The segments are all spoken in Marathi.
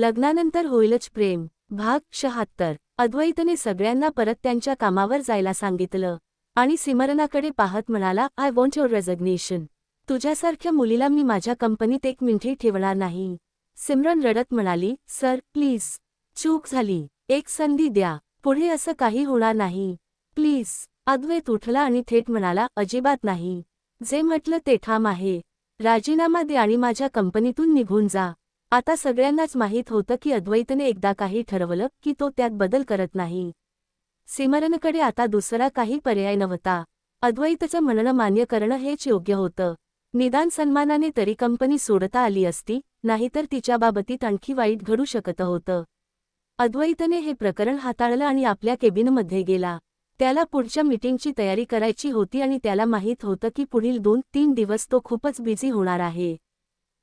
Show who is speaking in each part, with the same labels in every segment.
Speaker 1: लग्नानंतर होईलच प्रेम. भाग शहात्तर. अद्वैतने सगळ्यांना परत त्यांच्या कामावर जायला सांगितलं आणि सिमरनाकडे पाहत म्हणाला आय वॉन्ट युअर रेझग्नेशन तुझ्यासारख्या मुलीला मी माझ्या कंपनीत एक मिनिटही ठेवणार नाही. सिमरन रडत म्हणाली सर प्लीज. चूक झाली. एक संधी द्या. पुढे असं काही होणार नाही. प्लीज. अद्वैत उठला आणि थेट म्हणाला अजिबात नाही. जे म्हटलं ते ठाम आहे. राजीनामा दे आणि माझ्या कंपनीतून निघून जा. आता सगळ्यांनाच माहीत होतं की अद्वैतने एकदा काही ठरवलं की तो त्यात बदल करत नाही. सिमरनकडे आता दुसरा काही पर्याय नव्हता. अद्वैतचं म्हणणं मान्य करणं हेच योग्य होतं. निदान सन्मानाने तरी कंपनी सोडता आली असती नाहीतर तिच्या बाबतीत आणखी वाईट घडू शकत होतं. अद्वैतने हे प्रकरण हाताळलं आणि आपल्या केबिनमध्ये गेला. त्याला पुढच्या मीटिंगची तयारी करायची होती आणि त्याला माहीत होतं की पुढील दोन तीन दिवस तो खूपच बिझी होणार आहे.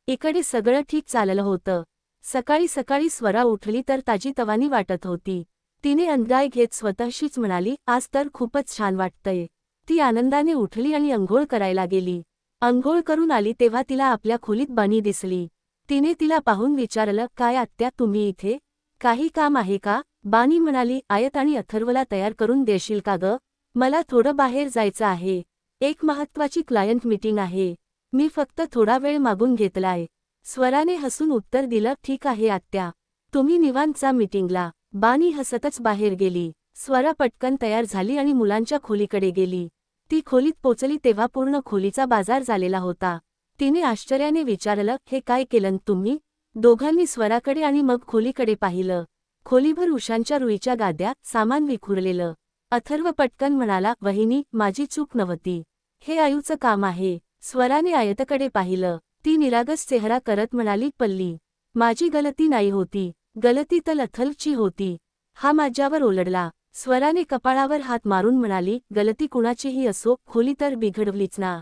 Speaker 1: इकडे सगळं ठीक चाललं होतं. सकाळी सकाळी स्वरा उठली तर ताजी तवानी वाटत होती. तिने अंगाय घेत स्वतःशीच म्हणाली आज तर खूपच छान वाटतंय. ती आनंदाने उठली आणि अंघोळ करायला गेली. अंघोळ करून आली तेव्हा तिला आपल्या खोलीत बाणी दिसली. तिने तिला पाहून विचारलं काय आत्या तुम्ही इथे? काही काम आहे का? बानी म्हणाली आयत आणि अथर्वला तयार करून देशील का ग? मला थोडं बाहेर जायचं आहे. एक महत्वाची क्लायंट मीटिंग आहे. मी फक्त थोडा वेळ मागून घेतलाय. स्वराने हसून उत्तर दिलं ठीक आहे आत्या. तुम्ही निवांतचा मीटिंगला. बानी हसतच बाहेर गेली. स्वरा पटकन तयार झाली आणि मुलांच्या खोलीकडे गेली. ती खोलीत पोचली तेव्हा पूर्ण खोलीचा बाजार झालेला होता. तिने आश्चर्याने विचारलं हे काय केलं तुम्ही? दोघांनी स्वराकडे आणि मग खोलीकडे पाहिलं. खोलीभर उशांच्या रुईच्या गाद्या सामान विखुरलेलं. अथर्व पटकन म्हणाला वहिनी माझी चूक नव्हती. हे आयूचं काम आहे. स्वराने आयतकडे पाहिलं. ती निरागस चेहरा करत म्हणाली पल्ली माझी गलती नाही होती. गलती तर लथलची होती. हा माझ्यावर ओलडला. स्वराने कपाळावर हात मारून म्हणाली गलती कुणाचीही असो खोली तर बिघडवलीच ना.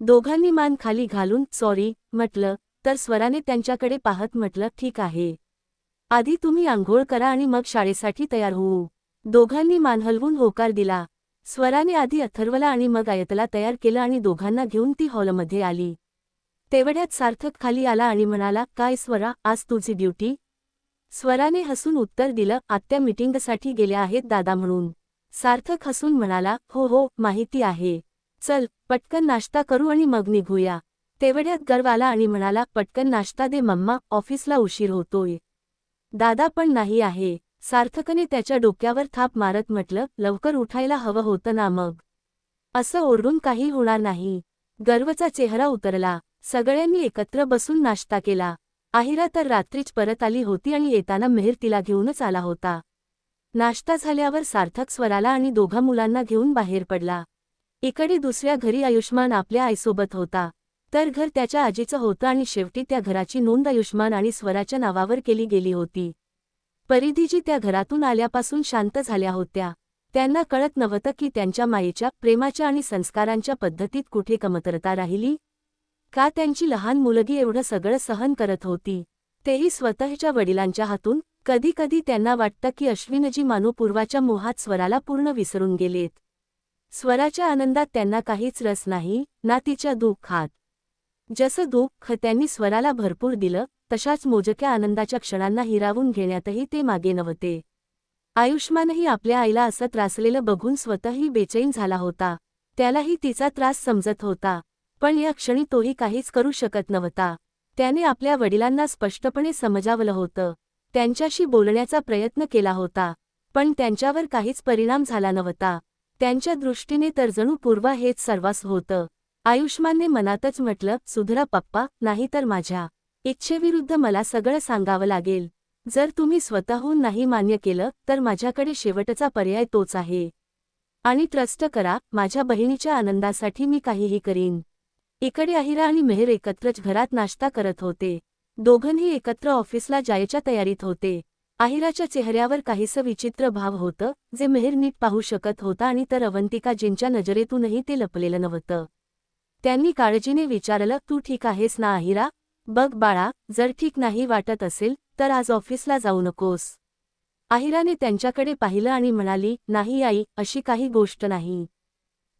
Speaker 1: दोघांनी मान खाली घालून सॉरी म्हटलं. तर स्वराने त्यांच्याकडे पाहत म्हटलं ठीक आहे. आधी तुम्ही आंघोळ करा आणि मग शाळेसाठी तयार होऊ. दोघांनी मान हलवून होकार दिला. स्वराने आधी अथर्वला आणि मग आयतला तयार केलं आणि दोघांना घेऊन ती हॉलमध्ये आली. तेवढ्यात सार्थक खाली आला आणि म्हणाला काय स्वरा आज तुझी ड्युटी? स्वराने हसून उत्तर दिलं आत्या मीटिंगसाठी गेल्या आहेत दादा म्हणून. सार्थक हसून म्हणाला हो हो माहिती आहे. चल पटकन नाश्ता करू आणि मग निघूया. तेवढ्यात गर्व आला आणि म्हणाला पटकन नाश्ता दे मम्मा ऑफिसला उशीर होतोय. दादा पण नाही आहे. सार्थकने त्याच्या डोक्यावर थाप मारत म्हटलं लवकर उठायला हवं होतं ना मग. असं ओरडून काही होणार नाही. गर्वचा चेहरा उतरला. सगळ्यांनी एकत्र बसून नाश्ता केला. आहिरा तर रात्रीच परत आली होती आणि येताना मेहर तिला घेऊनच आला होता. नाश्ता झाल्यावर सार्थक स्वराला आणि दोघा मुलांना घेऊन बाहेर पडला. इकडे दुसऱ्या घरी आयुष्मान आपल्या आईसोबत होता. तर घर त्याच्या आजीचं होतं आणि शेवटी त्या घराची नोंद आयुष्मान आणि स्वराच्या नावावर केली गेली होती. परिधीजी त्या घरातून आल्यापासून शांत झाल्या होत्या. त्यांना कळत नव्हतं की त्यांच्या मायेच्या प्रेमाच्या आणि संस्कारांच्या पद्धतीत कुठे कमतरता राहिली? का त्यांची लहान मुलगी एवढं सगळं सहन करत होती? तेही स्वतःच्या वडिलांच्या हातून. कधीकधी त्यांना वाटतं की अश्विनजी मानूपूर्वाच्या मोहात स्वराला पूर्ण विसरून गेलेत. स्वराच्या आनंदात त्यांना काहीच रस नाही ना तिच्या दुःखात. जसं दुःख त्यांनी स्वराला भरपूर दिलं तशाच मोजक्या आनंदाच्या क्षणांना हिरावून घेण्यातही ते मागे नव्हते. आयुष्मानही आपल्या आईला असं त्रासलेलं बघून स्वतःही बेचैन झाला होता. त्यालाही तिचा त्रास समजत होता. पण या क्षणी तोही काहीच करू शकत नव्हता. त्याने आपल्या वडिलांना स्पष्टपणे समजावलं होतं. त्यांच्याशी बोलण्याचा प्रयत्न केला होता. पण त्यांच्यावर काहीच परिणाम झाला नव्हता. त्यांच्या दृष्टीने तर जणू पूर्वा हेच सर्वास होतं. आयुष्मानने मनातच म्हटलं सुधरा पप्पा नाही तर माझ्या इच्छेविरुद्ध मला सगळं सांगावं लागेल. जर तुम्ही स्वतःहून नाही मान्य केलं तर माझ्याकडे शेवटचा पर्याय तोच आहे. आणि ट्रस्ट करा माझ्या बहिणीच्या आनंदासाठी मी काहीही करीन. इकडे अहिरा आणि मेहर एकत्रच घरात नाश्ता करत होते. दोघंही एकत्र ऑफिसला जायच्या तयारीत होते. आहिराच्या चेहऱ्यावर काहीसं विचित्र भाव होतं जे मेहर नीट पाहू शकत होता आणि तर अवंतिकाजींच्या नजरेतूनही ते लपलेलं नव्हतं. त्यांनी काळजीने विचारलं तू ठीक आहेस ना आहिरा बघ बाळा जर ठीक नाही वाटत असेल तर आज ऑफिसला जाऊ नकोस. आहिराने त्यांच्याकडे पाहिलं आणि म्हणाली नाही आई अशी काही गोष्ट नाही.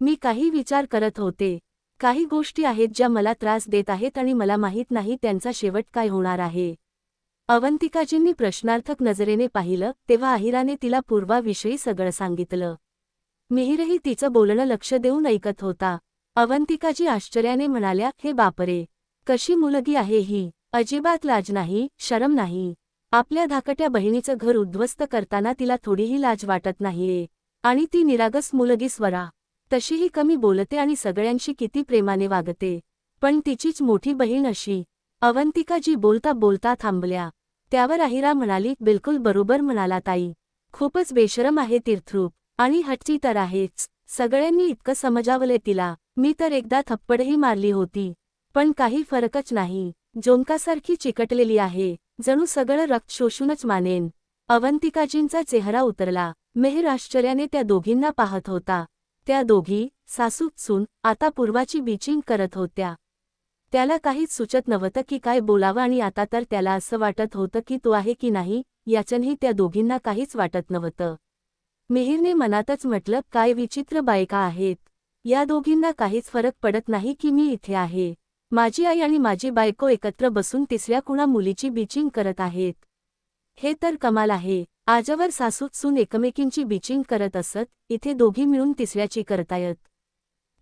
Speaker 1: मी काही विचार करत होते. काही गोष्टी आहेत ज्या मला त्रास देत आहेत आणि मला माहीत नाही त्यांचा शेवट काय होणार आहे. अवंतिकाजींनी प्रश्नार्थक नजरेने पाहिलं तेव्हा अहिराने तिला पूर्वाविषयी सगळं सांगितलं. मिहिरही तिचं बोलणं लक्ष देऊन ऐकत होता. अवंतिकाजी आश्चर्याने म्हणाल्या हे बापरे! कशी मुलगी आहे ही? अजिबात लाज नाही शरम नाही. आपल्या धाकट्या बहिणीचं घर उद्ध्वस्त करताना तिला थोडीही लाज वाटत नाहीये. आणि ती निरागस मुलगी स्वरा. तशीही कमी बोलते आणि सगळ्यांशी किती प्रेमाने वागते. पण तिचीच मोठी बहीण अशी. अवंतिका जी बोलता बोलता थांबल्या. त्यावर अहिरा म्हणाली बिलकुल बरोबर म्हणाला ताई. खूपच बेशरम आहे तीर्थरूप. आणि हट्टी तर आहेच. सगळ्यांनी इतकं समजावले तिला. मी तर एकदा थप्पडही मारली होती. पण काही फरकच नाही. जोंकासारखी चिकटलेली आहे. जणू सगळं रक्त शोषूनच मानेन. अवंतिकाजींचा चेहरा उतरला. मेहर आश्चर्याने त्या दोघींना पाहत होता. त्या दोघी सासूसून आता पूर्वाची बीचिंग करत होत्या. त्याला काहीच सुचत नव्हतं की काय बोलावं आणि आता तर त्याला असं वाटत होतं की तो आहे की नाही याचनही त्या दोघींना काहीच वाटत नव्हतं. मिहिरने मनातच म्हटलं काय विचित्र बायका आहेत. या दोघींना काहीच फरक पडत नाही की मी इथे आहे. माझी आई आणि माझी बायको एकत्र बसून तिसऱ्या कुणा मुलीची बिचिंग करत आहेत. हे तर कमाल आहे. आजवर सासूत सून एकमेकींची बिचिंग करत असत इथे दोघी मिळून तिसऱ्याची करतायत.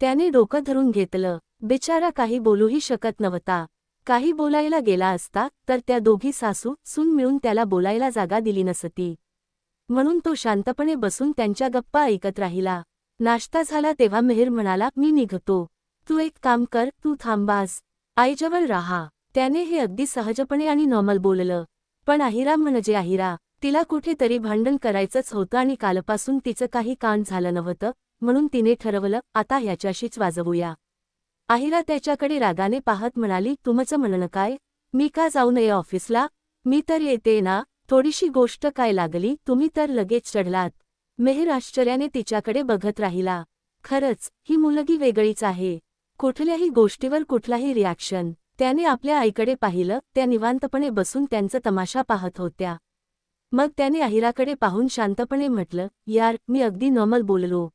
Speaker 1: त्याने डोकं धरून घेतलं. बिचारा काही बोलूही शकत नव्हता. काही बोलायला गेला असता तर त्या दोघी सासू सून मिळून त्याला बोलायला जागा दिली नसती. म्हणून तो शांतपणे बसून त्यांच्या गप्पा ऐकत राहिला. नाश्ता झाला तेव्हा मेहर म्हणाला मी निघतो. तू एक काम कर तू थांबास. आईजवळ राहा. त्याने हे अगदी सहजपणे आणि नॉर्मल बोललं. पण आहिरा म्हणजे आहिरा तिला कुठेतरी भांडण करायचंच होतं आणि कालपासून तिचं काही कान झालं नव्हतं म्हणून तिने ठरवलं आता ह्याच्याशीच वाजवूया. आहिरा त्याच्याकडे रागाने पाहत म्हणाली तुमचं म्हणणं काय? मी का जाऊ नये ऑफिसला? मी तर येते ना. थोडीशी गोष्ट काय लागली? तुम्ही तर लगेच चढलात. मेहर आश्चर्याने तिच्याकडे बघत राहिला. खरंच ही मुलगी वेगळीच आहे. कुठल्याही गोष्टीवर कुठलाही रिॲक्शन त्याने आपल्या आईकडे पाहिलं त्या निवांतपणे बसून त्यांचं तमाशा पाहत होत्या. मग त्याने अहिराकडे पाहून शांतपणे म्हटलं यार मी अगदी नॉर्मल बोललो.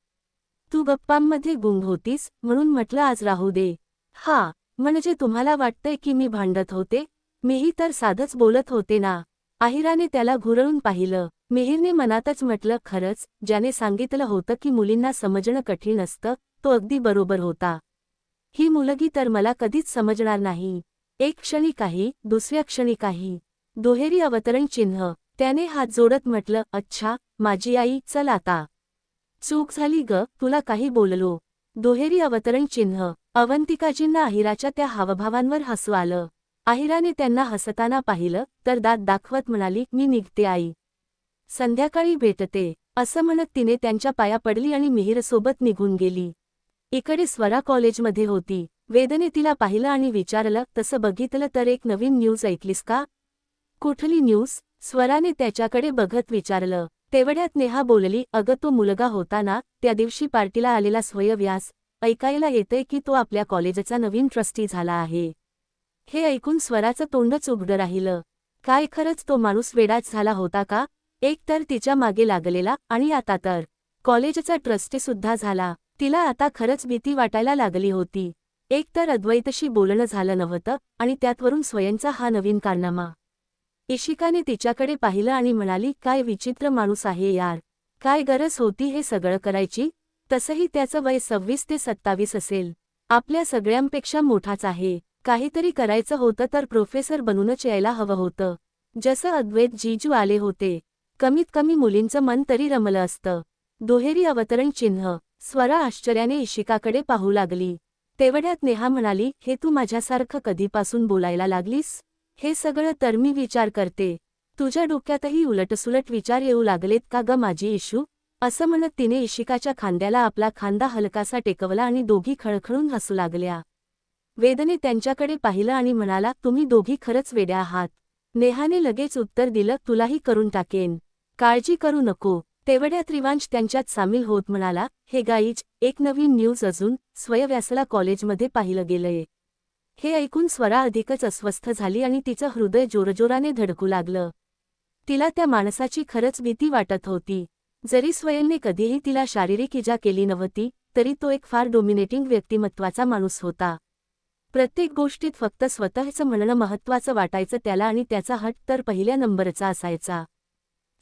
Speaker 1: तू गप्पांमध्ये गुंग होतीस म्हणून म्हटलं आज राहू दे. हा म्हणजे तुम्हाला वाटतंय की मी भांडत होते? मीही तर साधच बोलत होते ना. आहिराने त्याला घुरळून पाहिलं. मिहिरने मनातच म्हटलं खरंच ज्याने सांगितलं होतं की मुलींना समजणं कठीण असतं तो अगदी बरोबर होता. ही मुलगी तर मला कधीच समजणार नाही. एक क्षणी काही दुसऱ्या क्षणी काही दुहेरी अवतरण चिन्ह. त्याने हात जोडत म्हटलं अच्छा माझी आई चल आता. चूक झाली ग तुला काही बोललो. दुहेरी अवतरण चिन्ह. अवंतिकाजींना अहिराच्या त्या हावभावांवर हसू आलं. आहिराने त्यांना हसताना पाहिलं तर दात दाखवत म्हणाली मी निघते आई. संध्याकाळी भेटते. असं म्हणत तिने त्यांच्या पाया पडली आणि मिहीरसोबत निघून गेली. इकडे स्वरा कॉलेजमध्ये होती. वेदने तिला पाहिलं आणि विचारलं तसं बघितलं तर एक नवीन न्यूज ऐकलीस का? कुठली न्यूज? स्वराने त्याच्याकडे बघत विचारलं. तेवढ्यात नेहा बोलली अगं तो मुलगा होता ना त्या दिवशी पार्टीला आलेला स्वयव्यास ऐकायला येतंय की तो आपल्या कॉलेजचा नवीन ट्रस्टी झाला आहे. हे ऐकून स्वराचं तोंडच उघडं राहिलं. काय खरंच तो माणूस वेडाच झाला होता का? एक तर तिच्यामागे लागलेला आणि आता तर. कॉलेजचा ट्रस्टी सुद्धा झाला. तिला आता खरंच भीती वाटायला लागली होती. एक तर अद्वैतशी बोलणं झालं नव्हतं आणि त्यातवरून स्वयंचा हा नवीन कारनामा. इशिकाने तिच्याकडे पाहिलं आणि म्हणाली काय विचित्र माणूस आहे यार. काय गरज होती हे सगळं करायची? तसंही त्याचं वय सव्वीस ते सत्तावीस असेल. आपल्या सगळ्यांपेक्षा मोठाच आहे. काहीतरी करायचं होतं तर प्रोफेसर बनूनच यायला हवं होतं. जसं अद्वैत जीजू आले होते. कमीत कमी मुलींचं मन तरी रमलं असतं. दुहेरी अवतरण चिन्ह. स्वरा आश्चर्याने इशिकाकडे पाहू लागली. तेवढ्यात नेहा म्हणाली हे तू माझ्यासारखं कधीपासून बोलायला लागलीस? हे सगळं तर मी विचार करते. तुझ्या डोक्यातही उलटसुलट विचार येऊ लागलेत का ग माझी इशू असं म्हणत तिने इशिकाच्या खांद्याला आपला खांदा हलकासा टेकवला आणि दोघी खळखळून हसू लागल्या. वेदने त्यांच्याकडे पाहिलं आणि म्हणाला तुम्ही दोघी खरंच वेड्या आहात. नेहाने लगेच उत्तर दिलं तुलाही करून टाकेन. काळजी करू नको. तेवढ्यात रिवांश त्यांच्यात सामील होत म्हणाला हे गाईज एक नवीन न्यूज अजून स्वयव्यासला कॉलेजमध्ये पाहिलं गेलंय. हे ऐकून स्वरा अधिकच अस्वस्थ झाली आणि तिचं हृदय जोरजोराने धडकू लागलं. तिला त्या माणसाची खरंच भीती वाटत होती. जरी स्वयंने कधीही तिला शारीरिक इजा केली नव्हती तरी तो एक फार डोमिनेटिंग व्यक्तिमत्वाचा माणूस होता. प्रत्येक गोष्टीत फक्त स्वतःचं म्हणणं महत्त्वाचं वाटायचं त्याला आणि त्याचा हट तर पहिल्या नंबरचा असायचा.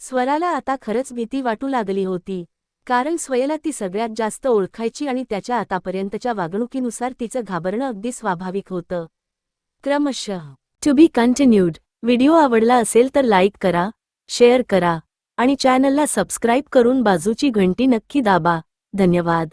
Speaker 1: स्वराला आता खरंच भीती वाटू लागली होती कारण स्वयला ती सगळ्यात जास्त ओळखायची आणि त्याच्या आतापर्यंतच्या वागणुकीनुसार तिचं घाबरणं अगदी स्वाभाविक होतं. क्रमशः. टू बी कंटिन्यूड व्हिडिओ आवडला असेल तर लाईक करा शेअर करा आणि चॅनलला सबस्क्राईब करून बाजूची घंटी नक्की दाबा. धन्यवाद.